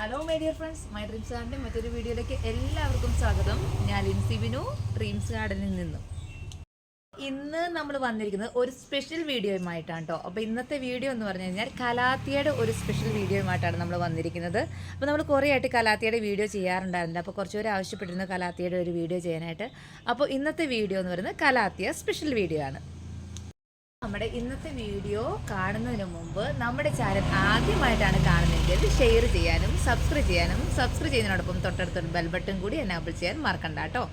Hello my dear friends my dreams ഗാർഡന്റെ മറ്റൊരു വീഡിയോയിലേക്ക് എല്ലാവർക്കും സ്വാഗതം. ഞാൻ ലിൻസി ബിനു ഡ്രീംസ് ഗാർഡനിൽ നിന്നും. ഇന്ന് നമ്മൾ വന്നിരിക്കുന്നത് ഒരു സ്പെഷ്യൽ വീഡിയോയുമായിട്ടാണ് കേട്ടോ അപ്പോൾ ഇന്നത്തെ വീഡിയോ എന്ന് പറഞ്ഞു കഴിഞ്ഞാൽ കലാത്തിയുടെ ഒരു സ്പെഷ്യൽ വീഡിയോയുമായിട്ടാണ് നമ്മൾ വന്നിരിക്കുന്നത്. അപ്പോൾ നമ്മൾ കുറേ ആയിട്ട് കലാത്തിയുടെ വീഡിയോ ചെയ്യാറുണ്ടായിരുന്നില്ല. അപ്പോൾ കുറച്ചുപേർ ആവശ്യപ്പെട്ടിരുന്നു കലാത്തിയുടെ ഒരു വീഡിയോ ചെയ്യാനായിട്ട്. അപ്പോൾ ഇന്നത്തെ വീഡിയോ എന്ന് പറയുന്നത് കലാത്തിയ സ്പെഷ്യൽ വീഡിയോ ആണ്. നമ്മുടെ ഇന്നത്തെ വീഡിയോ കാണുന്നതിന് മുമ്പ് നമ്മുടെ ചാനൽ ആദ്യമായിട്ടാണ് കാണുന്നതെങ്കിൽ ഷെയർ ചെയ്യാനും സബ്സ്ക്രൈബ് ചെയ്യാനും സബ്സ്ക്രൈബ് ചെയ്യുന്നതിനോടൊപ്പം തൊട്ടടുത്തൊരു ബെൽ ബട്ടൺ കൂടി എനാബിൾ ചെയ്യാൻ മറക്കണ്ട കേട്ടോ.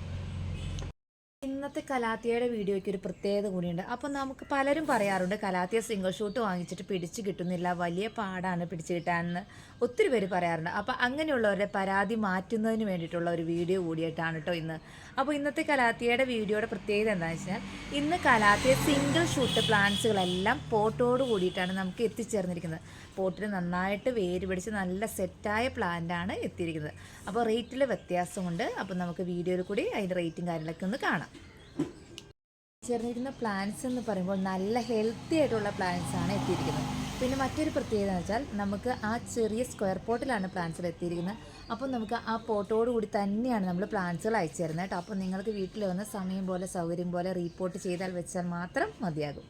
ഇന്നത്തെ കലാത്തിയയുടെ വീഡിയോയ്ക്ക് ഒരു പ്രത്യേകത കൂടിയുണ്ട്. അപ്പോൾ നമുക്ക് പലരും പറയാറുണ്ട് കലാത്തിയ സിംഗിൾ ഷൂട്ട് വാങ്ങിച്ചിട്ട് പിടിച്ചു കിട്ടുന്നില്ല വലിയ പാടാണ് പിടിച്ചു കിട്ടാനെന്ന്. ഒത്തിരി പേര് പറയാറുണ്ട്. അപ്പോൾ അങ്ങനെയുള്ളവരുടെ പരാതി മാറ്റുന്നതിന് വേണ്ടിയിട്ടുള്ള ഒരു വീഡിയോ കൂടിയിട്ടാണ് കേട്ടോ ഇന്ന്. അപ്പോൾ ഇന്നത്തെ കലാത്തിയുടെ വീഡിയോയുടെ പ്രത്യേകത എന്താണെന്ന് വെച്ചാൽ ഇന്ന് കലാത്തിയ സിംഗിൾ ഷൂട്ട് പ്ലാന്റ്സുകളെല്ലാം പോട്ടോട് കൂടിയിട്ടാണ് നമുക്ക് എത്തിച്ചേർന്നിരിക്കുന്നത്. പോട്ടിന് നന്നായിട്ട് വേര് പിടിച്ച് നല്ല സെറ്റായ പ്ലാന്റാണ് എത്തിയിരിക്കുന്നത്. അപ്പോൾ റേറ്റിൽ വ്യത്യാസമുണ്ട്. അപ്പോൾ നമുക്ക് വീഡിയോയിൽ കൂടി അതിന്റെ റേറ്റും കാര്യങ്ങളൊക്കെ ഒന്ന് കാണാം. ചേർന്നിരിക്കുന്ന പ്ലാന്റ്സ് എന്ന് പറയുമ്പോൾ നല്ല ഹെൽത്തി ആയിട്ടുള്ള പ്ലാന്റ്സ് ആണ് എത്തിയിരിക്കുന്നത്. പിന്നെ മറ്റൊരു പ്രത്യേകത എന്ന് വെച്ചാൽ നമുക്ക് ആ ചെറിയ സ്ക്വയർ പോട്ടിലാണ് പ്ലാന്റ്സുകൾ എത്തിയിരിക്കുന്നത്. അപ്പോൾ നമുക്ക് ആ പോട്ടോട് കൂടി തന്നെയാണ് നമ്മൾ പ്ലാന്റ്സുകൾ അയച്ചു തരുന്നത് കേട്ടോ. അപ്പോൾ നിങ്ങൾക്ക് വീട്ടിൽ വന്ന് സമയം പോലെ സൗകര്യം പോലെ റീപോർട്ട് ചെയ്താൽ വെച്ചാൽ മാത്രം മതിയാകും.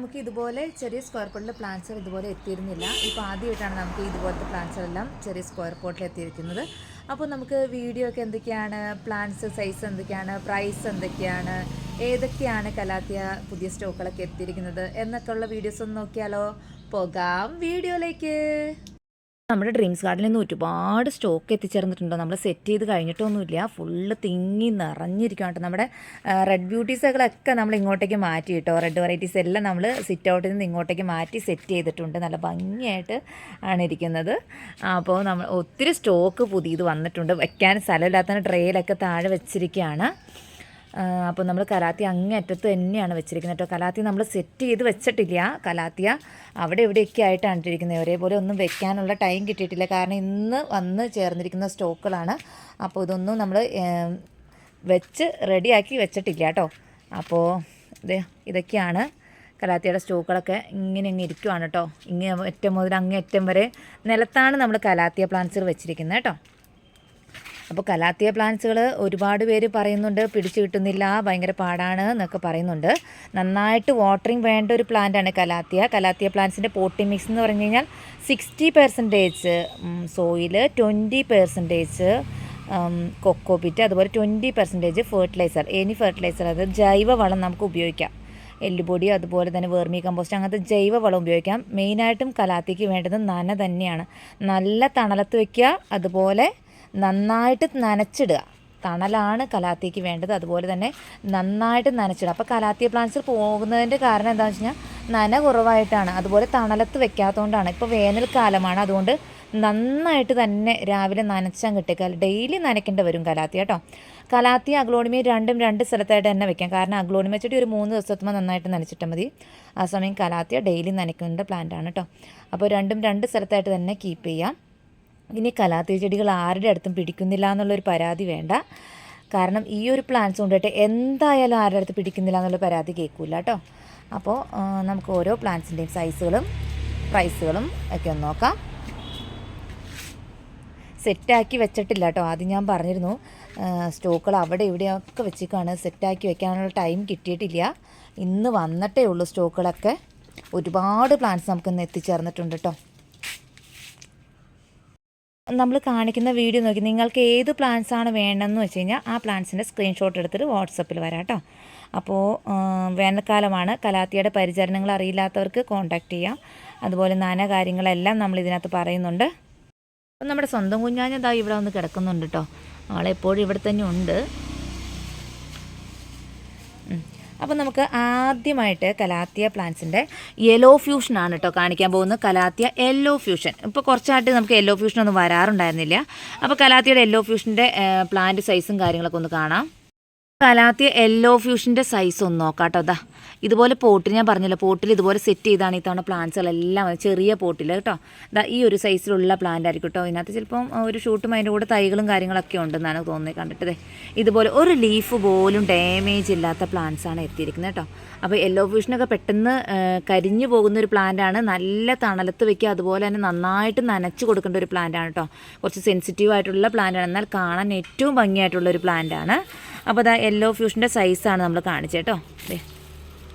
നമുക്ക് ഇതുപോലെ ചെറിയ സ്ക്വയർ പോട്ടിലെ പ്ലാന്റ്സുകൾ ഇതുപോലെ എത്തിയിരുന്നില്ല. ഇപ്പോൾ ആദ്യമായിട്ടാണ് നമുക്ക് ഇതുപോലത്തെ പ്ലാന്റ്സുകളെല്ലാം ചെറിയ സ്ക്വയർ പോട്ടിൽ എത്തിയിരിക്കുന്നത്. അപ്പോൾ നമുക്ക് വീഡിയോ ഒക്കെ എന്തൊക്കെയാണ്? പ്ലാന്റ്സ് സൈസ് എന്തൊക്കെയാണ്? പ്രൈസ് എന്തൊക്കെയാണ്? ഏതൊക്കെയാണ് കലാത്തിയ പുതിയ സ്റ്റോക്കുകളൊക്കെ എത്തിയിരിക്കുന്നത്? എന്നൊക്കെ ഉള്ള വീഡിയോസ് ഒന്ന് നോക്കിയാലോ. പോകാം വീഡിയോയിലേക്ക്. നമ്മുടെ ഡ്രീംസ് ഗാർഡനിൽ നിന്ന് ഒരുപാട് സ്റ്റോക്ക് എത്തിച്ചേർന്നിട്ടുണ്ടോ? നമ്മൾ സെറ്റ് ചെയ്ത് കഴിഞ്ഞിട്ടൊന്നുമില്ല. ഫുള്ള് തിങ്ങി നിറഞ്ഞിരിക്കും നമ്മുടെ റെഡ് ബ്യൂട്ടീസുകളൊക്കെ നമ്മൾ ഇങ്ങോട്ടേക്ക് മാറ്റി കേട്ടോ. റെഡ് വെറൈറ്റീസ് എല്ലാം നമ്മൾ സിറ്റ് ഔട്ടിൽ നിന്ന് ഇങ്ങോട്ടേക്ക് മാറ്റി സെറ്റ് ചെയ്തിട്ടുണ്ട്. നല്ല ഭംഗിയായിട്ട് ആണ് ഇരിക്കുന്നത്. അപ്പോൾ നമ്മൾ ഒത്തിരി സ്റ്റോക്ക് പുതിയത് വന്നിട്ടുണ്ട്. വെക്കാൻ സ്ഥലമില്ലാത്ത ട്രെയിലൊക്കെ താഴെ വെച്ചിരിക്കുകയാണ്. അപ്പോൾ നമ്മൾ കലാത്തി അങ്ങേ അറ്റത്ത് തന്നെയാണ് വെച്ചിരിക്കുന്നത് കേട്ടോ. കലാത്തി നമ്മൾ സെറ്റ് ചെയ്ത് വെച്ചിട്ടില്ല. കലാത്തിയ അവിടെ ഇവിടെയൊക്കെ ആയിട്ടാണ് ഇട്ടിരിക്കുന്നത്. ഒരേപോലെ ഒന്നും വെക്കാനുള്ള ടൈം കിട്ടിയിട്ടില്ല. കാരണം ഇന്ന് വന്ന് ചേർന്നിരിക്കുന്ന സ്റ്റോക്കുകളാണ്. അപ്പോൾ ഇതൊന്നും നമ്മൾ വെച്ച് റെഡിയാക്കി വെച്ചിട്ടില്ല കേട്ടോ. അപ്പോൾ ഇത് ഇതൊക്കെയാണ് കലാത്തിയുടെ സ്റ്റോക്കുകളൊക്കെ ഇങ്ങനെ അങ്ങ് ഇരിക്കുവാണ് കേട്ടോ. ഇങ്ങനെ അറ്റം മുതൽ അങ്ങേ അറ്റം വരെ നിലത്താണ് നമ്മൾ കലാത്തിയ പ്ലാന്റ്സുകൾ വെച്ചിരിക്കുന്നത് കേട്ടോ. അപ്പോൾ കലാത്തിയ പ്ലാന്റ്സുകൾ ഒരുപാട് പേര് പറയുന്നുണ്ട് പിടിച്ചു കിട്ടുന്നില്ല ഭയങ്കര പാടാണ് എന്നൊക്കെ പറയുന്നുണ്ട്. നന്നായിട്ട് വാട്ടറിങ് വേണ്ട ഒരു പ്ലാന്റാണ് കലാത്തിയ. കലാത്തിയ പ്ലാന്റ്സിന്റെ പോട്ടി മിക്സ് എന്ന് പറഞ്ഞു കഴിഞ്ഞാൽ sixty percentage soil twenty percentage cocopeat അതുപോലെ twenty percentage fertiliser any fertiliser അതായത് ജൈവവളം നമുക്ക് ഉപയോഗിക്കാം. എല്ലുപൊടി അതുപോലെ തന്നെ വേർമി കമ്പോസ്റ്റ് അങ്ങനത്തെ ജൈവവളം ഉപയോഗിക്കാം. മെയിനായിട്ടും കലാത്തിക്ക് വേണ്ടത് നന തന്നെയാണ്. നല്ല തണലത്ത് വയ്ക്കുക അതുപോലെ നന്നായിട്ട് നനച്ചിടുക. തണലാണ് കലാത്തിക്ക് വേണ്ടത്. അതുപോലെ തന്നെ നന്നായിട്ട് നനച്ചിടുക. അപ്പോൾ കലാത്തിയ പ്ലാന്റ്സ് പോകുന്നതിന്റെ കാരണം എന്താണെന്ന് വെച്ച് കഴിഞ്ഞാൽ നന കുറവായിട്ടാണ്. അതുപോലെ തണലത്ത് വെക്കാത്തതുകൊണ്ടാണ് ഇപ്പോൾ വേനൽക്കാലമാണ് അതുകൊണ്ട് നന്നായിട്ട് തന്നെ രാവിലെ നനച്ചാൽ കിട്ടിയ ഡെയിലി നനയ്ക്കേണ്ടി വരും കലാത്തി കേട്ടോ. കലാത്തി അഗ്ലോണിമി രണ്ടും രണ്ട് സ്ഥലത്തായിട്ട് തന്നെ വെക്കാം. കാരണം അഗ്ലോണിമ ചെടി ഒരു മൂന്ന് ദിവസത്തുമ്പോൾ നന്നായിട്ട് നനച്ചിട്ടാൽ മതി. ആ സമയം കലാത്തിയ ഡെയിലി നനയ്ക്കേണ്ട പ്ലാന്റ് ആണ് കേട്ടോ. അപ്പോൾ രണ്ടും രണ്ട് സ്ഥലത്തായിട്ട് തന്നെ കീപ്പ് ചെയ്യാം. ഇനി കലാത്തിൽ ചെടികൾ ആരുടെ അടുത്തും പിടിക്കുന്നില്ല എന്നുള്ളൊരു പരാതി വേണ്ട. കാരണം ഈ ഒരു പ്ലാന്റ്സ് കൊണ്ടിട്ട് എന്തായാലും ആരുടെ അടുത്ത് പിടിക്കുന്നില്ല എന്നുള്ള പരാതി കേൾക്കില്ല കേട്ടോ അപ്പോൾ നമുക്ക് ഓരോ പ്ലാന്റ്സിന്റെയും സൈസുകളും പ്രൈസുകളും ഒക്കെ ഒന്ന് നോക്കാം. സെറ്റാക്കി വെച്ചിട്ടില്ല കേട്ടോ ആദ്യം ഞാൻ പറഞ്ഞിരുന്നു. സ്റ്റോക്കുകൾ അവിടെ ഇവിടെയൊക്കെ വെച്ചേക്കാണ് സെറ്റാക്കി വെക്കാനുള്ള ടൈം കിട്ടിയിട്ടില്ല. ഇന്ന് വന്നിട്ടേ ഉള്ളൂ സ്റ്റോക്കുകളൊക്കെ. ഒരുപാട് പ്ലാന്റ്സ് നമുക്കിന്ന് എത്തിച്ചേർന്നിട്ടുണ്ട് കേട്ടോ നമ്മൾ കാണിക്കുന്ന വീഡിയോ നോക്കി നിങ്ങൾക്ക് ഏത് പ്ലാൻസ് ആണ് വേണ്ടതെന്ന് വെച്ച് കഴിഞ്ഞാൽ ആ പ്ലാൻസിന്റെ സ്ക്രീൻഷോട്ട് എടുത്തിട്ട് വാട്സപ്പിൽ വരാം കേട്ടോ അപ്പോൾ വേനൽക്കാലമാണ്. കലാത്തിയുടെ പരിചരണങ്ങൾ അറിയില്ലാത്തവർക്ക് കോൺടാക്റ്റ് ചെയ്യാം. അതുപോലെ നാന കാര്യങ്ങളെല്ലാം നമ്മൾ ഇതിനകത്ത് പറയുന്നുണ്ട്. അപ്പം നമ്മുടെ സ്വന്തം കുഞ്ഞാഞ്ഞ ഇവിടെ വന്ന് കിടക്കുന്നുണ്ട് കേട്ടോ ആളെപ്പോഴും ഇവിടെ തന്നെ ഉണ്ട്. അപ്പോൾ നമുക്ക് ആദ്യമായിട്ട് കലാത്തിയ പ്ലാന്റ്സിന്റെ യെല്ലോ ഫ്യൂഷനാണ് കേട്ടോ കാണിക്കാൻ പോകുന്നത്. കലാത്തിയ യെല്ലോ ഫ്യൂഷൻ ഇപ്പോൾ കുറച്ചായിട്ട് നമുക്ക് യെല്ലോ ഫ്യൂഷൻ ഒന്നും വരാറുണ്ടായിരുന്നില്ല. അപ്പോൾ കലാത്തിയുടെ യെല്ലോ ഫ്യൂഷന്റെ പ്ലാന്റ് സൈസും കാര്യങ്ങളൊക്കെ ഒന്ന് കാണാം. കലാത്തിയ യെല്ലോ ഫ്യൂഷന്റെ സൈസ് ഒന്ന് നോക്കാം കേട്ടോ അതാ ഇതുപോലെ പോട്ടിൽ ഞാൻ പറഞ്ഞല്ലോ പോട്ടിൽ ഇതുപോലെ സെറ്റ് ചെയ്താണ് ഇത്തവണ പ്ലാന്റ്സുകളെല്ലാം. ചെറിയ പോട്ടിൽ കേട്ടോ. ഈ ഒരു സൈസിലുള്ള പ്ലാന്റ് ആയിരിക്കും കേട്ടോ. ഇതിനകത്ത് ചിലപ്പം ഒരു ഷൂട്ടും അതിന്റെ കൂടെ തൈകളും കാര്യങ്ങളൊക്കെ ഉണ്ടെന്നാണ് തോന്നുന്നത് കണ്ടിട്ടത് ഇതുപോലെ ഒരു ലീഫ് പോലും ഡാമേജ് ഇല്ലാത്ത പ്ലാന്റ്സ് ആണ് എത്തിയിരിക്കുന്നത് കേട്ടോ. അപ്പോൾ യെല്ലോ ഫ്യൂഷനൊക്കെ പെട്ടെന്ന് കരിഞ്ഞു പോകുന്ന ഒരു പ്ലാന്റ് ആണ്. നല്ല തണലത്ത് വെക്കുക അതുപോലെ തന്നെ നന്നായിട്ട് നനച്ച് കൊടുക്കേണ്ട ഒരു പ്ലാന്റ് ആണ് കേട്ടോ. കുറച്ച് സെൻസിറ്റീവ് ആയിട്ടുള്ള പ്ലാന്റ് ആണ്. എന്നാൽ കാണാൻ ഏറ്റവും ഭംഗിയായിട്ടുള്ള ഒരു പ്ലാന്റ് ആണ്. അപ്പോൾ അതാ യെല്ലോ ഫ്യൂഷന്റെ സൈസാണ് നമ്മൾ കാണിച്ചത് കേട്ടോ.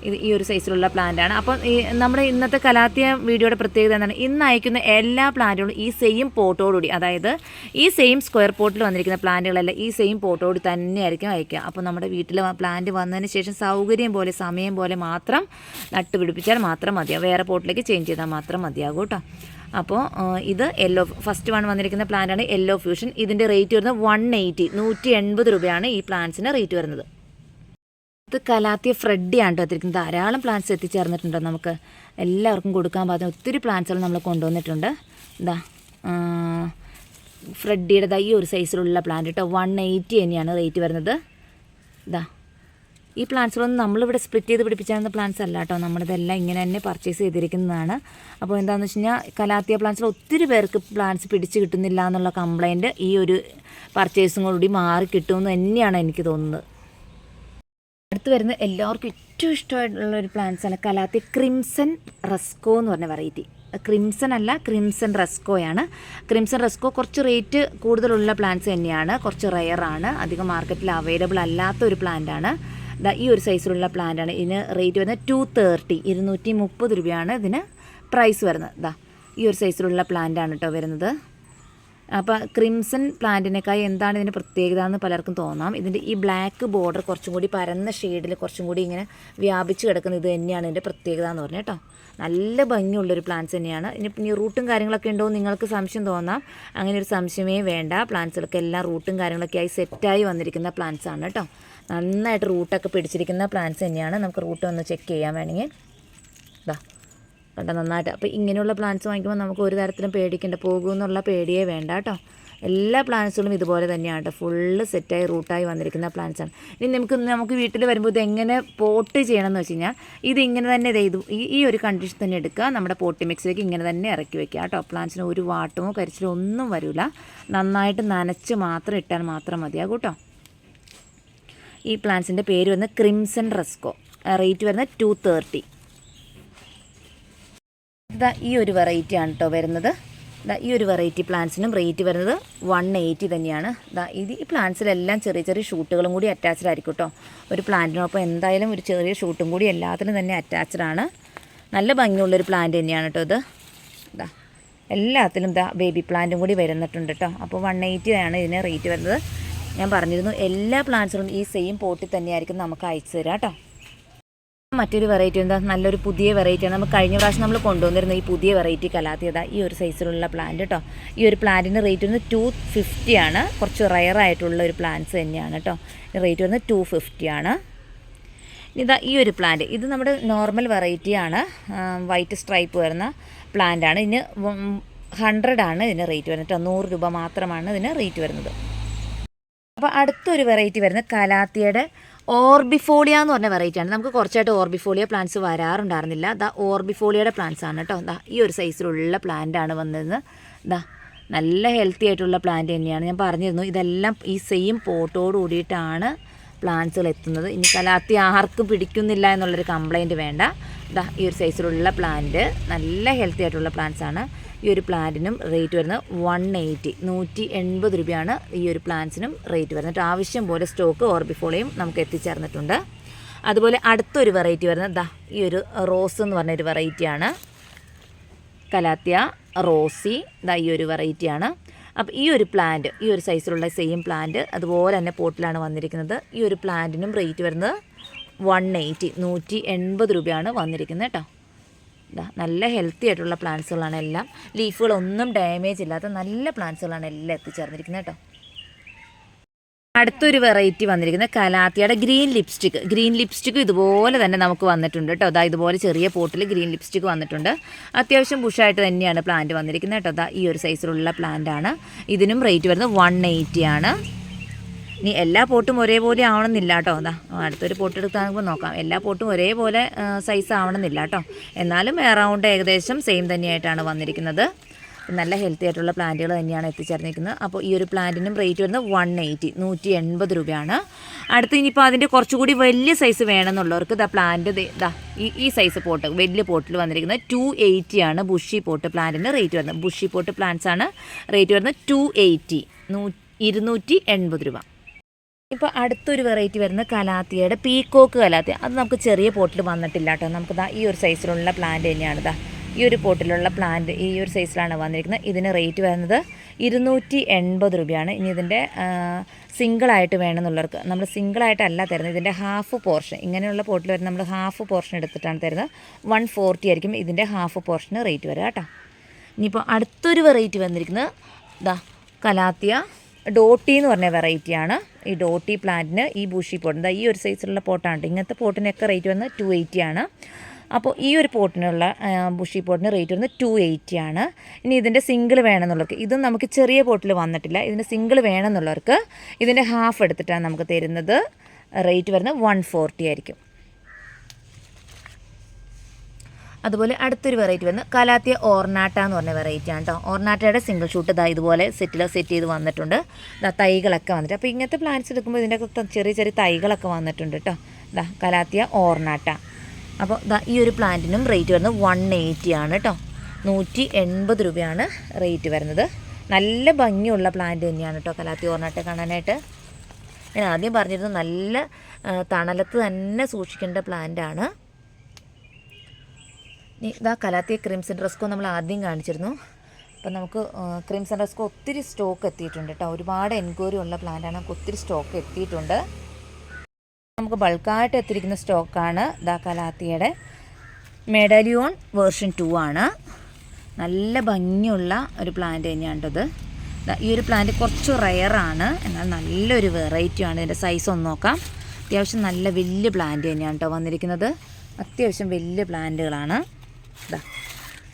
ഈ ഒരു സൈസിലുള്ള പ്ലാന്റ് ആണ്. അപ്പം ഈ നമ്മുടെ ഇന്നത്തെ കലാത്തിയ വീഡിയോയുടെ പ്രത്യേകത എന്താണ്? ഇന്ന് അയക്കുന്ന എല്ലാ പ്ലാന്റുകളും ഈ സെയിം പോട്ടോടുകൂടി അതായത് ഈ സെയിം സ്ക്വയർ പോട്ടിൽ വന്നിരിക്കുന്ന പ്ലാന്റുകളെല്ലാം ഈ സെയിം പോട്ടോടി തന്നെയായിരിക്കും അയക്കുക. അപ്പോൾ നമ്മുടെ വീട്ടിൽ പ്ലാന്റ് വന്നതിന് ശേഷം സൗകര്യം പോലെ സമയം പോലെ മാത്രം നട്ടുപിടിപ്പിച്ചാൽ മാത്രം മതിയാവും വേറെ പോട്ടിലേക്ക് ചേഞ്ച് ചെയ്താൽ മാത്രം മതിയാകും കേട്ടോ. അപ്പോൾ ഇത് യെല്ലോ ഫസ്റ്റ് വൺ വന്നിരിക്കുന്ന പ്ലാന്റാണ് യെല്ലോ ഫ്യൂഷൻ ഇതിന്റെ റേറ്റ് വരുന്നത് വൺ എയ്റ്റി നൂറ്റി എൺപത് രൂപയാണ് ഈ പ്ലാന്റ്സിന് റേറ്റ് വരുന്നത്. ഇത് കലാത്തിയ ഫ്രെഡിയാണ് കേട്ടോ എത്തിരിക്കുന്നത് ധാരാളം പ്ലാന്റ്സ് എത്തിച്ചേർന്നിട്ടുണ്ട് നമുക്ക്. എല്ലാവർക്കും കൊടുക്കാൻ പാകത്തിന് ഒത്തിരി പ്ലാന്റ്സുകൾ നമ്മൾ കൊണ്ടുവന്നിട്ടുണ്ട്. ഇതാ ഫ്രെഡിയുടെ ഈ ഒരു സൈസിലുള്ള പ്ലാന്റ് കേട്ടോ. വൺ എയ്റ്റി തന്നെയാണ് റേറ്റ് വരുന്നത്. ഇതാ ഈ പ്ലാന്റ്സുകളൊന്നും നമ്മളിവിടെ സ്പ്ലിറ്റ് ചെയ്ത് പിടിപ്പിച്ചിരുന്ന പ്ലാന്റ്സ് അല്ല കേട്ടോ. നമ്മളിതെല്ലാം ഇങ്ങനെ തന്നെ പർച്ചേസ് ചെയ്തിരിക്കുന്നതാണ്. അപ്പോൾ എന്താണെന്ന് വെച്ച് കഴിഞ്ഞാൽ കലാത്തിയ പ്ലാന്റ്സിൽ ഒത്തിരി പേർക്ക് പ്ലാന്റ്സ് പിടിച്ച് കിട്ടുന്നില്ല എന്നുള്ള കംപ്ലൈന്റ് ഈ ഒരു പർച്ചേസും കൂടി മാറി കിട്ടുമെന്ന് തന്നെയാണ് എനിക്ക് തോന്നുന്നത്. അടുത്ത് വരുന്ന എല്ലാവർക്കും ഏറ്റവും ഇഷ്ടമായിട്ടുള്ള ഒരു പ്ലാന്റ്സ് ആണ് കലാത്തി ക്രിംസൺ റസ്കോ എന്ന് പറഞ്ഞ വെറൈറ്റി ക്രിംസൺ അല്ല ക്രിംസൺ റസ്കോയാണ് ക്രിംസൺ റസ്കോ കുറച്ച് റേറ്റ് കൂടുതലുള്ള പ്ലാന്റ്സ് തന്നെയാണ്. കുറച്ച് റയറാണ് അധികം മാർക്കറ്റിൽ അവൈലബിൾ അല്ലാത്ത ഒരു പ്ലാന്റ് ആണ്. ദാ ഈ ഒരു സൈസിലുള്ള പ്ലാന്റ് ആണ്. ഇതിന് റേറ്റ് വരുന്നത് ടു തേർട്ടി ഇരുന്നൂറ്റി മുപ്പത് രൂപയാണ് ഇതിന് പ്രൈസ് വരുന്നത്. ദാ ഈ ഒരു സൈസിലുള്ള പ്ലാന്റ് ആണ് കേട്ടോ വരുന്നത്. അപ്പോൾ ക്രിംസൺ പ്ലാന്റിനേക്കായി എന്താണ് ഇതിന്റെ പ്രത്യേകത എന്ന് പലർക്കും തോന്നാം. ഇതിന്റെ ഈ ബ്ലാക്ക് ബോർഡർ കുറച്ചും കൂടി പരന്ന ഷെയ്ഡിൽ കുറച്ചും കൂടി ഇങ്ങനെ വ്യാപിച്ച് കിടക്കുന്നത് തന്നെയാണ് ഇതിന്റെ പ്രത്യേകത എന്ന് പറഞ്ഞത് കേട്ടോ. നല്ല ഭംഗിയുള്ളൊരു പ്ലാന്റ്സ് തന്നെയാണ്. ഇനി ഇനി റൂട്ടും കാര്യങ്ങളൊക്കെ ഉണ്ടോ നിങ്ങൾക്ക് സംശയം തോന്നാം. അങ്ങനെ ഒരു സംശയമേ വേണ്ട. പ്ലാന്റ്സുകളൊക്കെ എല്ലാം റൂട്ടും കാര്യങ്ങളൊക്കെ ആയി സെറ്റായി വന്നിരിക്കുന്ന പ്ലാന്റ്സ് ആണ് കേട്ടോ. നന്നായിട്ട് റൂട്ടൊക്കെ പിടിച്ചിരിക്കുന്ന പ്ലാന്റ്സ് തന്നെയാണ്. നമുക്ക് റൂട്ട് ഒന്ന് ചെക്ക് ചെയ്യാൻ വേണമെങ്കിൽ. ഇതാ കണ്ട നന്നായിട്ട്. അപ്പോൾ ഇങ്ങനെയുള്ള പ്ലാന്റ്സ് വാങ്ങിക്കുമ്പോൾ നമുക്ക് ഒരു തരത്തിലും പേടിക്കേണ്ട. പോകുമെന്നുള്ള പേടിയേ വേണ്ട കേട്ടോ. എല്ലാ പ്ലാന്റ്സുകളും ഇതുപോലെ തന്നെയാണ് കേട്ടോ. ഫുള്ള് സെറ്റായി റൂട്ടായി വന്നിരിക്കുന്ന പ്ലാന്റ്സ് ആണ്. ഇനി നമുക്ക് നമുക്ക് വീട്ടിൽ വരുമ്പോൾ ഇത് എങ്ങനെ പോട്ട് ചെയ്യണമെന്ന് വെച്ച് കഴിഞ്ഞാൽ ഇത് ഇങ്ങനെ തന്നെ ഇത് ഈ ഈ ഒരു കണ്ടീഷൻ തന്നെ എടുക്കുക. നമ്മുടെ പോട്ടി മിക്സിലേക്ക് ഇങ്ങനെ തന്നെ ഇറക്കി വെക്കുക കേട്ടോ. പ്ലാന്റ്സിന് ഒരു വാട്ടമോ കരിച്ചിലോ ഒന്നും വരില്ല നന്നായിട്ട് നനച്ച് മാത്രം ഇട്ടാൽ മാത്രം മതിയാകും കേട്ടോ. ഈ പ്ലാന്റ്സിന്റെ പേര് വന്ന് ക്രിംസൺ റെസ്കോ റേറ്റ് വരുന്നത് ടു തേർട്ടി ഇതാ ഈ ഒരു വെറൈറ്റി ആണ് കേട്ടോ വരുന്നത്. ഇതാ ഈ ഒരു വെറൈറ്റി പ്ലാന്റ്സിനും റേറ്റ് വരുന്നത് വൺ എയ്റ്റി തന്നെയാണ്. ഇതാ ഇത് ഈ പ്ലാന്റ്സിലെല്ലാം ചെറിയ ചെറിയ ഷൂട്ടുകളും കൂടി അറ്റാച്ച്ഡ് ആയിരിക്കും കേട്ടോ ഒരു പ്ലാന്റിനൊപ്പം എന്തായാലും ഒരു ചെറിയ ഷൂട്ടും കൂടി എല്ലാത്തിനും തന്നെ അറ്റാച്ച്ഡ് ആണ്. നല്ല ഭംഗിയുള്ളൊരു പ്ലാന്റ് തന്നെയാണ് കേട്ടോ ഇത്. ഇതാ എല്ലാത്തിലും ഇതാ ബേബി പ്ലാന്റും കൂടി വരുന്നിട്ടുണ്ട് കേട്ടോ അപ്പോൾ വൺ എയ്റ്റി ആണ് ഇതിന് റേറ്റ് വരുന്നത്. ഞാൻ പറഞ്ഞിരുന്നു എല്ലാ പ്ലാന്റ്സുകളും ഈ സെയിം പോട്ടിൽ തന്നെയായിരിക്കും നമുക്ക് അയച്ചു തരാം കേട്ടോ മറ്റൊരു വെറൈറ്റി എന്താ നല്ലൊരു പുതിയ വെറൈറ്റിയാണ് നമ്മൾ കഴിഞ്ഞ പ്രാവശ്യം നമ്മൾ കൊണ്ടുവന്നിരുന്ന ഈ പുതിയ വെറൈറ്റി കലാത്തിയത ഈ ഒരു സൈസിലുള്ള പ്ലാന്റ് കേട്ടോ ഈ ഒരു പ്ലാന്റിന്റെ റേറ്റ് വരുന്നത് ടു ഫിഫ്റ്റിയാണ് കുറച്ച് റയർ ആയിട്ടുള്ള ഒരു പ്ലാന്റ്സ് തന്നെയാണ് കേട്ടോ റേറ്റ് വരുന്നത് ടു ഫിഫ്റ്റിയാണ് ഇതാ ഈ ഒരു പ്ലാന്റ് ഇത് നമ്മുടെ നോർമൽ വെറൈറ്റിയാണ് വൈറ്റ് സ്ട്രൈപ്പ് വരുന്ന പ്ലാന്റ് ആണ്. ഇതിന് ഹൺഡ്രഡ് ആണ് ഇതിന് റേറ്റ് വരുന്നത് കേട്ടോ നൂറ് രൂപ മാത്രമാണ് ഇതിന് റേറ്റ് വരുന്നത്. അപ്പോൾ അടുത്തൊരു വെറൈറ്റി വരുന്നത് കലാത്തിയുടെ ഓർബിഫോളിയ എന്ന് പറഞ്ഞ വെറൈറ്റി ആണ്. നമുക്ക് കുറച്ചായിട്ട് ഓർബിഫോളിയ പ്ലാന്റ്സ് വരാറുണ്ടായിരുന്നില്ല. ദാ ഓർബിഫോളിയയുടെ പ്ലാന്റ്സ് ആണ് കേട്ടോ ദാ ഈ ഒരു സൈസിലുള്ള പ്ലാന്റ് ആണ് വന്നത് ദാ നല്ല ഹെൽത്തി ആയിട്ടുള്ള പ്ലാന്റ് തന്നെയാണ്. ഞാൻ പറഞ്ഞിരുന്നു ഇതെല്ലാം ഈ സെയിം പോട്ടോട് കൂടിയിട്ടാണ് പ്ലാന്റ്സുകൾ എത്തുന്നത്. ഇനി കലാത്തി ആർക്കും പിടിക്കുന്നില്ല എന്നുള്ളൊരു കംപ്ലൈന്റ് വേണ്ട. ദാ ഈ ഒരു സൈസിലുള്ള പ്ലാന്റ് നല്ല ഹെൽത്തി ആയിട്ടുള്ള പ്ലാന്റ്സ് ആണ്. ഈ ഒരു പ്ലാന്റിനും റേറ്റ് വരുന്നത് വൺ എയ്റ്റി നൂറ്റി എൺപത് രൂപയാണ് ഈ ഒരു പ്ലാന്റ്സിനും റേറ്റ് വരുന്നത്. ആവശ്യം പോലെ സ്റ്റോക്ക് ഓർബിഫോളിയും നമുക്ക് എത്തിച്ചേർന്നിട്ടുണ്ട്. അതുപോലെ അടുത്തൊരു വെറൈറ്റി വരുന്നത് ദാ ഈ ഒരു റോസ് എന്ന് പറഞ്ഞൊരു വെറൈറ്റിയാണ് കലാത്തിയ റോസി ദാ ഈ ഒരു വെറൈറ്റിയാണ് അപ്പോൾ ഈ ഒരു പ്ലാന്റ് ഈ ഒരു സൈസിലുള്ള സെയിം പ്ലാന്റ് അതുപോലെ തന്നെ പോട്ടിലാണ് വന്നിരിക്കുന്നത്. ഈ ഒരു പ്ലാന്റിനും റേറ്റ് വരുന്നത് വൺ എയ്റ്റി നൂറ്റി എൺപത് രൂപയാണ് വന്നിരിക്കുന്നത് കേട്ടോ നല്ല ഹെൽത്തി ആയിട്ടുള്ള പ്ലാന്റ്സുകളാണ് എല്ലാം. ലീഫുകളൊന്നും ഡാമേജ് ഇല്ലാത്ത നല്ല പ്ലാന്റ്സുകളാണ് എല്ലാം എത്തിച്ചേർന്നിരിക്കുന്നത് കേട്ടോ. അടുത്തൊരു വെറൈറ്റി വന്നിരിക്കുന്നത് കലാത്തിയുടെ ഗ്രീൻ ലിപ്സ്റ്റിക് ഗ്രീൻ ലിപ്സ്റ്റിക്കും ഇതുപോലെ തന്നെ നമുക്ക് വന്നിട്ടുണ്ട് കേട്ടോ. അതാ ഇതുപോലെ ചെറിയ പോട്ടിൽ ഗ്രീൻ ലിപ്സ്റ്റിക് വന്നിട്ടുണ്ട്. അത്യാവശ്യം ബുഷായിട്ട് തന്നെയാണ് പ്ലാന്റ് വന്നിരിക്കുന്നത് കേട്ടോ. അതാ ഈ ഒരു സൈസിലുള്ള പ്ലാന്റ് ആണ്. ഇതിനും റേറ്റ് വരുന്നത് വൺ എയ്റ്റി ആണ്. ഇനി എല്ലാ പോട്ടും ഒരേപോലെ ആവണമെന്നില്ല കേട്ടോ. അതാ അടുത്തൊരു പോട്ട് എടുത്താകുമ്പോൾ നോക്കാം. എല്ലാ പോട്ടും ഒരേപോലെ സൈസ് ആവണമെന്നില്ല കേട്ടോ. എന്നാലും എറൗണ്ട് ഏകദേശം സെയിം തന്നെയായിട്ടാണ് വന്നിരിക്കുന്നത്. നല്ല ഹെൽത്തി ആയിട്ടുള്ള പ്ലാന്റുകൾ തന്നെയാണ് എത്തിച്ചേർന്നിരിക്കുന്നത്. അപ്പോൾ ഈ ഒരു പ്ലാന്റിനും റേറ്റ് വരുന്നത് വൺ എയ്റ്റി നൂറ്റി എൺപത് രൂപയാണ്. അടുത്ത് ഇനിയിപ്പോൾ അതിന്റെ കുറച്ചുകൂടി വലിയ സൈസ് വേണമെന്നുള്ളവർക്ക് ഇതാ പ്ലാന്റ് ഇതാ ഈ ഈ സൈസ് പോട്ട് വലിയ പോട്ടിൽ വന്നിരിക്കുന്നത് ടു എയ്റ്റി ആണ്. ബുഷി പോട്ട് പ്ലാന്റിന് റേറ്റ് വരുന്നത്. ബുഷി പോട്ട് പ്ലാന്റ്സ് ആണ് റേറ്റ് വരുന്നത് ടു എയ്റ്റി നൂ ഇരുന്നൂറ്റി എൺപത് രൂപ. ഇപ്പോൾ അടുത്തൊരു വെറൈറ്റി വരുന്ന കലാത്തിയയുടെ പീക്കോക്ക് കലാത്തിയ. അത് നമുക്ക് ചെറിയ പോട്ടിൽ വന്നിട്ടില്ല കേട്ടോ നമുക്ക് ദാ ഈ ഒരു സൈസിലുള്ള പ്ലാന്റ് തന്നെയാണ് ദാ ഈ ഒരു പോട്ടിലുള്ള പ്ലാന്റ് ഈ ഒരു സൈസിലാണ് വന്നിരിക്കുന്നത്. ഇതിന് റേറ്റ് വരുന്നത് ഇരുന്നൂറ്റി എൺപത് രൂപയാണ്. ഇനി ഇതിന്റെ സിംഗിളായിട്ട് വേണമെന്നുള്ളവർക്ക്. നമ്മൾ സിംഗിളായിട്ടല്ല തരുന്നത്. ഇതിന്റെ ഹാഫ് പോർഷൻ ഇങ്ങനെയുള്ള പോട്ടിൽ വരുന്ന നമ്മൾ ഹാഫ് പോർഷൻ എടുത്തിട്ടാണ് തരുന്നത്. വൺ ഫോർട്ടി ആയിരിക്കും ഇതിന്റെ ഹാഫ് പോർഷന് റേറ്റ് വരിക കേട്ടോ ഇനിയിപ്പോൾ അടുത്തൊരു വെറൈറ്റി വന്നിരിക്കുന്നത് ദാ കലാത്തിയ ഡോട്ടി എന്ന് പറഞ്ഞ വെറൈറ്റിയാണ് ഈ ഡോട്ടി പ്ലാന്റിന് ഈ ബൂഷി പോട്ട് എന്താ ഈ ഒരു സൈസിലുള്ള പോട്ടാണ് ഇങ്ങനത്തെ പോട്ടിനൊക്കെ റേറ്റ് വന്ന് ടു എയ്റ്റി ആണ്. അപ്പോൾ ഈ ഒരു പോട്ടിനുള്ള ബുഷി പോട്ടിന് റേറ്റ് വരുന്നത് ടു എയ്റ്റി ആണ്. ഇനി ഇതിന്റെ സിംഗിൾ വേണമെന്നുള്ളവർക്ക് ഇതും നമുക്ക് ചെറിയ പോട്ടിൽ വന്നിട്ടില്ല. ഇതിന്റെ സിംഗിൾ വേണമെന്നുള്ളവർക്ക് ഇതിന്റെ ഹാഫ് എടുത്തിട്ടാണ് നമുക്ക് തരുന്നത്. റേറ്റ് വരുന്നത് വൺ ഫോർട്ടി ആയിരിക്കും. അതുപോലെ അടുത്തൊരു വെറൈറ്റി വന്ന് കലാത്തിയ ഓർണാട്ട എന്ന് പറഞ്ഞ വെറൈറ്റി ആണ് കേട്ടോ ഓർണാട്ടയുടെ സിംഗിൾ ഷൂട്ട് ഇതാ ഇതുപോലെ സെറ്റിൽ സെറ്റ് ചെയ്ത് വന്നിട്ടുണ്ട്. ഇതാ തൈകളൊക്കെ വന്നിട്ട്. അപ്പോൾ ഇങ്ങനത്തെ പ്ലാന്റ്സ് എടുക്കുമ്പോൾ ഇതിന്റെ ഒക്കെ ചെറിയ ചെറിയ തൈകളൊക്കെ വന്നിട്ടുണ്ട് കേട്ടോ ഇതാ കലാത്തിയ ഓർണാട്ട അപ്പോൾ ഇതാ ഈ ഒരു പ്ലാന്റിനും റേറ്റ് വരുന്നത് വൺ എയ്റ്റി ആണ് കേട്ടോ നൂറ്റി എൺപത് രൂപയാണ് റേറ്റ് വരുന്നത്. നല്ല ഭംഗിയുള്ള പ്ലാന്റ് തന്നെയാണ് കേട്ടോ കലാത്തി ഓർണാട്ട കാണാനായിട്ട്. ഞാൻ ആദ്യം പറഞ്ഞിരുന്നു നല്ല തണലത്ത് തന്നെ സൂക്ഷിക്കേണ്ട പ്ലാന്റാണ് ഇതാ കലാത്തിയ ക്രിംസൺ റെസ്കോ നമ്മൾ ആദ്യം കാണിച്ചിരുന്നു. അപ്പം നമുക്ക് ക്രിംസൺ റെസ്കോ ഒത്തിരി സ്റ്റോക്ക് എത്തിയിട്ടുണ്ട് കേട്ടോ. ഒരുപാട് എൻക്വയറി ഉള്ള പ്ലാന്റാണ് നമുക്ക് ഒത്തിരി സ്റ്റോക്ക് എത്തിയിട്ടുണ്ട്. നമുക്ക് ബൾക്കായിട്ട് എത്തിയിരിക്കുന്ന സ്റ്റോക്കാണ് ദാ കലാത്തിയുടെ മെഡലിയോൺ വേർഷൻ ടു ആണ്. നല്ല ഭംഗിയുള്ള ഒരു പ്ലാന്റ് തന്നെയാണ് ഇത്. ദാ ഈ ഒരു പ്ലാന്റ് കുറച്ച് റയറാണ് എന്നാൽ നല്ലൊരു വെറൈറ്റിയാണ് ഇതിന്റെ സൈസ് ഒന്ന് നോക്കാം. അത്യാവശ്യം നല്ല വലിയ പ്ലാന്റ് തന്നെയാണ് കേട്ടോ വന്നിരിക്കുന്നത്. അത്യാവശ്യം വലിയ പ്ലാന്റുകളാണ് ഇതാ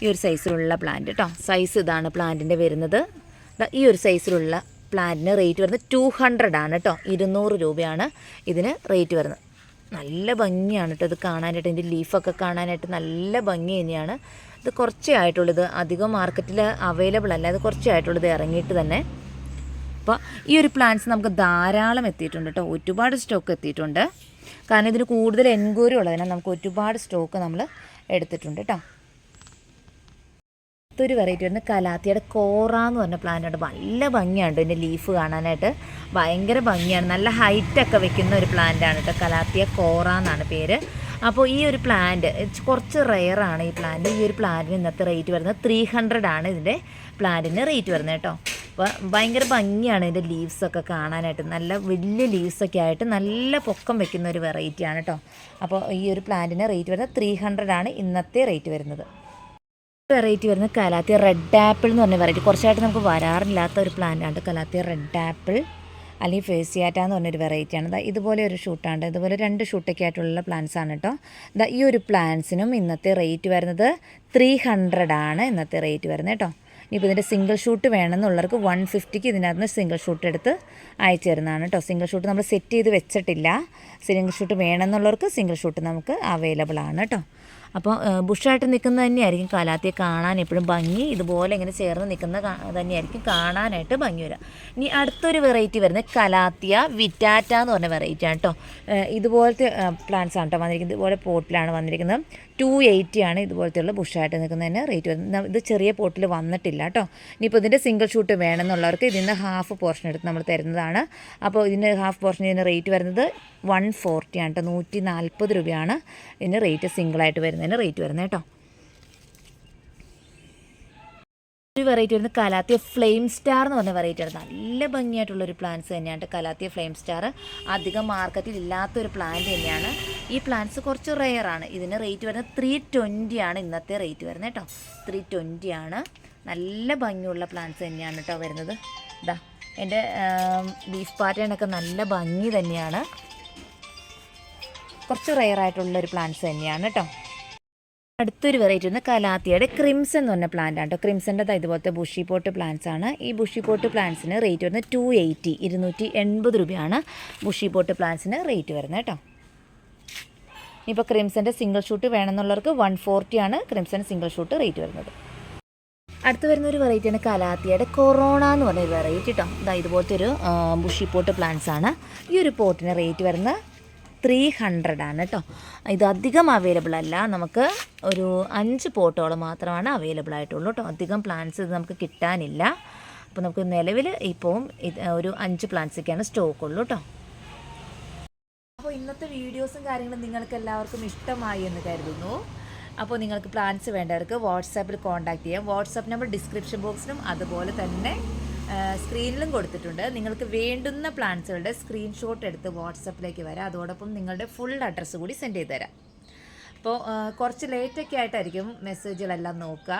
ഈ ഒരു സൈസിലുള്ള പ്ലാന്റ് കേട്ടോ സൈസ് ഇതാണ് പ്ലാന്റിന്റെ വരുന്നത്. ഈ ഒരു സൈസിലുള്ള പ്ലാന്റിന് റേറ്റ് വരുന്നത് ടു ഹൺഡ്രഡ് ആണ് കേട്ടോ ഇരുന്നൂറ് രൂപയാണ് ഇതിന് റേറ്റ് വരുന്നത്. നല്ല ഭംഗിയാണ് കേട്ടോ ഇത് കാണാനായിട്ട്. ഇതിന്റെ ലീഫൊക്കെ കാണാനായിട്ട് നല്ല ഭംഗി തന്നെയാണ്. ഇത് കുറച്ചേ ആയിട്ടുള്ളത് അധികം മാർക്കറ്റിൽ അവൈലബിൾ അല്ല. അത് കുറച്ചേ ആയിട്ടുള്ളത് ഇറങ്ങിയിട്ട് തന്നെ. അപ്പോൾ ഈ ഒരു പ്ലാന്റ്സ് നമുക്ക് ധാരാളം എത്തിയിട്ടുണ്ട് കേട്ടോ ഒരുപാട് സ്റ്റോക്ക് എത്തിയിട്ടുണ്ട്. കാരണം ഇതിന് കൂടുതൽ എൻക്വയറി ഉള്ളതിനാൽ നമുക്ക് ഒരുപാട് സ്റ്റോക്ക് നമ്മൾ എടുത്തിട്ടുണ്ട് കേട്ടോ അടുത്തൊരു വെറൈറ്റി വരുന്നത് കലാത്തിയുടെ കോറ എന്ന് പറഞ്ഞ പ്ലാന്റ് ഉണ്ട്. നല്ല ഭംഗിയാണ് ഇതിന്റെ ലീഫ് കാണാനായിട്ട്. ഭയങ്കര ഭംഗിയാണ്. നല്ല ഹൈറ്റൊക്കെ വെക്കുന്ന ഒരു പ്ലാന്റ് ആണ് കേട്ടോ കലാത്തിയ കോറ എന്നാണ് പേര്. അപ്പോൾ ഈ ഒരു പ്ലാന്റ് കുറച്ച് റെയറാണ് ഈ പ്ലാന്റ് ഈ ഒരു പ്ലാന്റിന് ഇന്നത്തെ റേറ്റ് വരുന്നത് ത്രീ ഹൺഡ്രഡ് ആണ് ഇതിന്റെ പ്ലാന്റിന് റേറ്റ് വരുന്നത് കേട്ടോ അപ്പോൾ ഭയങ്കര ഭംഗിയാണ് ഇതിന്റെ ലീവ്സൊക്കെ കാണാനായിട്ട്. നല്ല വലിയ ലീവ്സൊക്കെ ആയിട്ട് നല്ല പൊക്കം വെക്കുന്ന ഒരു വെറൈറ്റിയാണ് കേട്ടോ അപ്പോൾ ഈ ഒരു പ്ലാന്റിന് റേറ്റ് വരുന്നത് ത്രീ ഹൺഡ്രഡ് ആണ് ഇന്നത്തെ റേറ്റ് വരുന്നത്. വെറൈറ്റി വരുന്ന കലാത്തിയ റെഡ് ആപ്പിൾ എന്ന് പറഞ്ഞ വെറൈറ്റി കുറച്ചായിട്ട് നമുക്ക് വരാറില്ലാത്ത ഒരു പ്ലാന്റാണ് കലാത്തിയ റെഡ് ആപ്പിൾ അല്ലെങ്കിൽ ഫേസിയാറ്റ എന്ന് പറഞ്ഞൊരു വെറൈറ്റിയാണ് ദാ ഇതുപോലെ ഒരു ഷൂട്ടാണ് ഇതുപോലെ രണ്ട് ഷൂട്ടൊക്കെ ആയിട്ടുള്ള പ്ലാന്റ്സ് ആണ് കേട്ടോ ദാ ഈ ഒരു പ്ലാന്റ്സിനും ഇന്നത്തെ റേറ്റ് വരുന്നത് ത്രീ ഹൺഡ്രഡ് ആണ് ഇന്നത്തെ റേറ്റ് വരുന്നത് കേട്ടോ ഇനിയിപ്പോൾ ഇതിന്റെ സിംഗിൾ ഷൂട്ട് വേണമെന്നുള്ളവർക്ക് വൺ ഫിഫ്റ്റിക്ക് ഇതിനകത്ത് നിന്ന് സിംഗിൾ ഷൂട്ട് എടുത്ത് അയച്ചു തരുന്നതാണ് കേട്ടോ സിംഗിൾ ഷൂട്ട് നമ്മൾ സെറ്റ് ചെയ്ത് വെച്ചിട്ടില്ല. സിംഗിൾ ഷൂട്ട് വേണമെന്നുള്ളവർക്ക് സിംഗിൾ ഷൂട്ട് നമുക്ക് അവൈലബിൾ ആണ് കേട്ടോ അപ്പോൾ ബുഷായിട്ട് നിൽക്കുന്നത് തന്നെയായിരിക്കും. കാലാത്തിയെ കാണാൻ എപ്പോഴും ഭംഗി ഇതുപോലെ ഇങ്ങനെ ചേർന്ന് നിൽക്കുന്ന തന്നെയായിരിക്കും കാണാനായിട്ട് ഭംഗി വരിക. ഇനി അടുത്തൊരു വെറൈറ്റി വരുന്നത് കലാത്തിയ വിറ്റാറ്റ എന്ന് പറഞ്ഞ വെറൈറ്റി ആണ് കേട്ടോ ഇതുപോലത്തെ പ്ലാന്റ്സ് ആണ് കേട്ടോ വന്നിരിക്കുന്നത്. ഇതുപോലെ പോട്ടിലാണ് വന്നിരിക്കുന്നത്. ടു എയ്റ്റി ആണ് ഇതുപോലത്തെയുള്ള ബുഷായിട്ട് നിൽക്കുന്നതിന് റേറ്റ് വരുന്നത്. ഇത് ചെറിയ പോട്ടിൽ വന്നിട്ടില്ല കേട്ടോ. ഇനിയിപ്പോൾ ഇതിന്റെ സിംഗിൾ ഷൂട്ട് വേണമെന്നുള്ളവർക്ക് ഇതിന് ഹാഫ് പോർഷൻ എടുത്ത് നമ്മൾ തരുന്നതാണ്. അപ്പോൾ ഇതിന്റെ ഹാഫ് പോർഷൻ ഇതിന് റേറ്റ് വരുന്നത് വൺ ഫോർട്ടി ആണ് കേട്ടോ. നൂറ്റി നാൽപ്പത് രൂപയാണ് ഇതിന് റേറ്റ് സിംഗിളായിട്ട് വരുന്നതിന് റേറ്റ് വരുന്നത് കേട്ടോ. ഒരു വെറൈറ്റി വരുന്നത് കലാത്തിയ ഫ്ലെയിം സ്റ്റാർ എന്ന് പറഞ്ഞ വെറൈറ്റി ആണ് നല്ല ഭംഗിയായിട്ടുള്ള ഒരു പ്ലാന്റ്സ് തന്നെയാണ് കലാത്തിയ ഫ്ലെയിം സ്റ്റാർ അധികം മാർക്കറ്റിൽ ഇല്ലാത്ത ഒരു പ്ലാന്റ് തന്നെയാണ്. ഈ പ്ലാന്റ്സ് കുറച്ച് റെയർ ആണ്. ഇതിന് റേറ്റ് വരുന്നത് ത്രീ ട്വന്റി ആണ് ഇന്നത്തെ റേറ്റ് വരുന്നത് കേട്ടോ. ത്രീ ട്വന്റി ആണ്. നല്ല ഭംഗിയുള്ള പ്ലാന്റ്സ് തന്നെയാണ് കേട്ടോ വരുന്നത്. ഇതാ എന്റെ ബീഫ് പാറ്റേണൊക്കെ നല്ല ഭംഗി തന്നെയാണ്. കുറച്ച് റെയർ ആയിട്ടുള്ള ഒരു പ്ലാന്റ്സ് തന്നെയാണ് കേട്ടോ. അടുത്തൊരു വെറൈറ്റി ഒന്ന് കലാത്തിയുടെ ക്രിംസൺ എന്ന് പറഞ്ഞ പ്ലാന്റ് ആണ് കേട്ടോ ക്രിംസന്റെ ഇതുപോലത്തെ ബുഷി പോട്ട് പ്ലാന്റ്സ് ആണ്. ഈ ബുഷി പോട്ട് പ്ലാന്റ്സിന് റേറ്റ് വരുന്നത് ടു എയ്റ്റി ഇരുന്നൂറ്റി എൺപത് രൂപയാണ് ബുഷി പോട്ട് പ്ലാന്റ്സിന് റേറ്റ് വരുന്നത് കേട്ടോ ഇപ്പോൾ ക്രിംസന്റെ സിംഗിൾ ഷൂട്ട് വേണമെന്നുള്ളവർക്ക് വൺ ഫോർട്ടിയാണ് ക്രിംസൺ സിംഗിൾ ഷൂട്ട് റേറ്റ് വരുന്നത്. അടുത്ത് വരുന്ന ഒരു വെറൈറ്റിയാണ് കലാത്തിയുടെ കൊറോണ എന്ന് പറഞ്ഞ ഒരു വെറൈറ്റി കേട്ടോ ഇതാ ഇതുപോലത്തെ ഒരു ബുഷി പോട്ട് പ്ലാന്റ്സ് ആണ്. ഈ ഒരു പോട്ടിന് റേറ്റ് വരുന്നത് ത്രീ ഹൺഡ്രഡ് ആണ് കേട്ടോ ഇത് അധികം അവൈലബിൾ അല്ല. നമുക്ക് ഒരു അഞ്ച് പോട്ടോളം മാത്രമാണ് അവൈലബിൾ ആയിട്ടുള്ളൂ കേട്ടോ അധികം പ്ലാന്റ്സ് ഇത് നമുക്ക് കിട്ടാനില്ല. അപ്പോൾ നമുക്ക് നിലവിൽ ഇപ്പോൾ ഇത് ഒരു അഞ്ച് പ്ലാന്റ്സൊക്കെയാണ് സ്റ്റോക്ക് ഉള്ളൂ കേട്ടോ അപ്പോൾ ഇന്നത്തെ വീഡിയോസും കാര്യങ്ങളും നിങ്ങൾക്ക് എല്ലാവർക്കും ഇഷ്ടമായി എന്ന് കരുതുന്നു. അപ്പോൾ നിങ്ങൾക്ക് പ്ലാന്റ്സ് വേണ്ടവർക്ക് വാട്സാപ്പിൽ കോൺടാക്ട് ചെയ്യാം. വാട്സാപ്പ് നമ്പർ ഡിസ്ക്രിപ്ഷൻ ബോക്സിലും അതുപോലെ തന്നെ സ്ക്രീനിലും കൊടുത്തിട്ടുണ്ട്. നിങ്ങൾക്ക് വേണ്ടുന്ന പ്ലാൻസുകളുടെ സ്ക്രീൻഷോട്ട് എടുത്ത് വാട്സപ്പിലേക്ക് വരാം. അതോടൊപ്പം നിങ്ങളുടെ ഫുൾ അഡ്രസ്സ് കൂടി സെൻഡ് ചെയ്ത് തരാം. അപ്പോൾ കുറച്ച് ലേറ്റൊക്കെ ആയിട്ടായിരിക്കും മെസ്സേജുകളെല്ലാം നോക്കുക.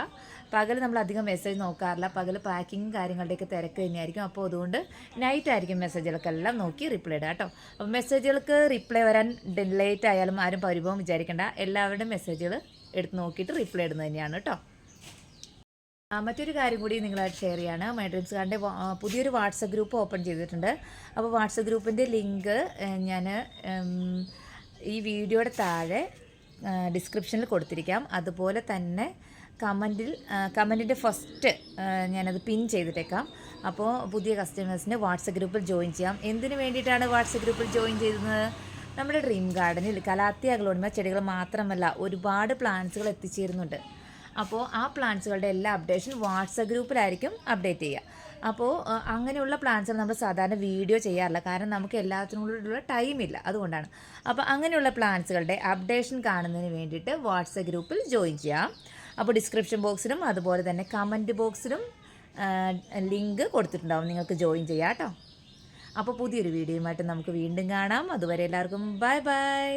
പകൽ നമ്മൾ അധികം മെസ്സേജ് നോക്കാറില്ല. പകൽ പാക്കിങ് കാര്യങ്ങളുടെയൊക്കെ തിരക്ക് തന്നെയായിരിക്കും. അപ്പോൾ അതുകൊണ്ട് നൈറ്റ് ആയിരിക്കും മെസ്സേജുകൾക്കെല്ലാം നോക്കി റിപ്ലൈ ഇടുക കേട്ടോ. അപ്പോൾ മെസ്സേജുകൾക്ക് റിപ്ലൈ വരാൻ ലേറ്റ് ആയാലും ആരും പരിഭവം വിചാരിക്കേണ്ട. എല്ലാവരുടെയും മെസ്സേജുകൾ എടുത്ത് നോക്കിയിട്ട് റിപ്ലൈ ഇടുന്നത് തന്നെയാണ് കേട്ടോ. മറ്റൊരു കാര്യം കൂടി നിങ്ങളായിട്ട് ഷെയർ ചെയ്യാണ്. മൈ ഡ്രീംസ് കാറിന്റെ പുതിയൊരു വാട്സപ്പ് ഗ്രൂപ്പ് ഓപ്പൺ ചെയ്തിട്ടുണ്ട്. അപ്പോൾ വാട്സപ്പ് ഗ്രൂപ്പിന്റെ ലിങ്ക് ഞാൻ ഈ വീഡിയോയുടെ താഴെ ഡിസ്ക്രിപ്ഷനിൽ കൊടുത്തിരിക്കാം. അതുപോലെ തന്നെ കമന്റിൽ കമന്റിന്റെ ഫസ്റ്റ് ഞാനത് പിൻ ചെയ്തിട്ടേക്കാം. അപ്പോൾ പുതിയ കസ്റ്റമേഴ്സിന് വാട്സപ്പ് ഗ്രൂപ്പിൽ ജോയിൻ ചെയ്യാം. എന്തിനു വേണ്ടിയിട്ടാണ് വാട്സപ്പ് ഗ്രൂപ്പിൽ ജോയിൻ ചെയ്യുന്നത് നമ്മുടെ ഡ്രീം ഗാർഡനിൽ കലാത്തി ചെടികൾ മാത്രമല്ല ഒരുപാട് പ്ലാന്റ്സുകൾ എത്തിച്ചേരുന്നുണ്ട്. അപ്പോൾ ആ പ്ലാന്റ്സുകളുടെ എല്ലാ അപ്ഡേഷനും വാട്സപ്പ് ഗ്രൂപ്പിലായിരിക്കും അപ്ഡേറ്റ് ചെയ്യുക. അപ്പോൾ അങ്ങനെയുള്ള പ്ലാന്റ്സുകൾ നമ്മൾ സാധാരണ വീഡിയോ ചെയ്യാറില്ല. കാരണം നമുക്ക് ടൈം ടൈമില്ല. അതുകൊണ്ടാണ്. അപ്പോൾ അങ്ങനെയുള്ള പ്ലാന്റ്സുകളുടെ അപ്ഡേഷൻ കാണുന്നതിന് വേണ്ടിയിട്ട് വാട്സപ്പ് ഗ്രൂപ്പിൽ ജോയിൻ ചെയ്യാം. അപ്പോൾ ഡിസ്ക്രിപ്ഷൻ ബോക്സിലും അതുപോലെ തന്നെ കമന്റ് ബോക്സിലും ലിങ്ക് കൊടുത്തിട്ടുണ്ടാവും. നിങ്ങൾക്ക് ജോയിൻ ചെയ്യാം കേട്ടോ. അപ്പോൾ പുതിയൊരു വീഡിയോയുമായിട്ട് നമുക്ക് വീണ്ടും കാണാം. അതുവരെ എല്ലാവർക്കും ബൈ ബൈ.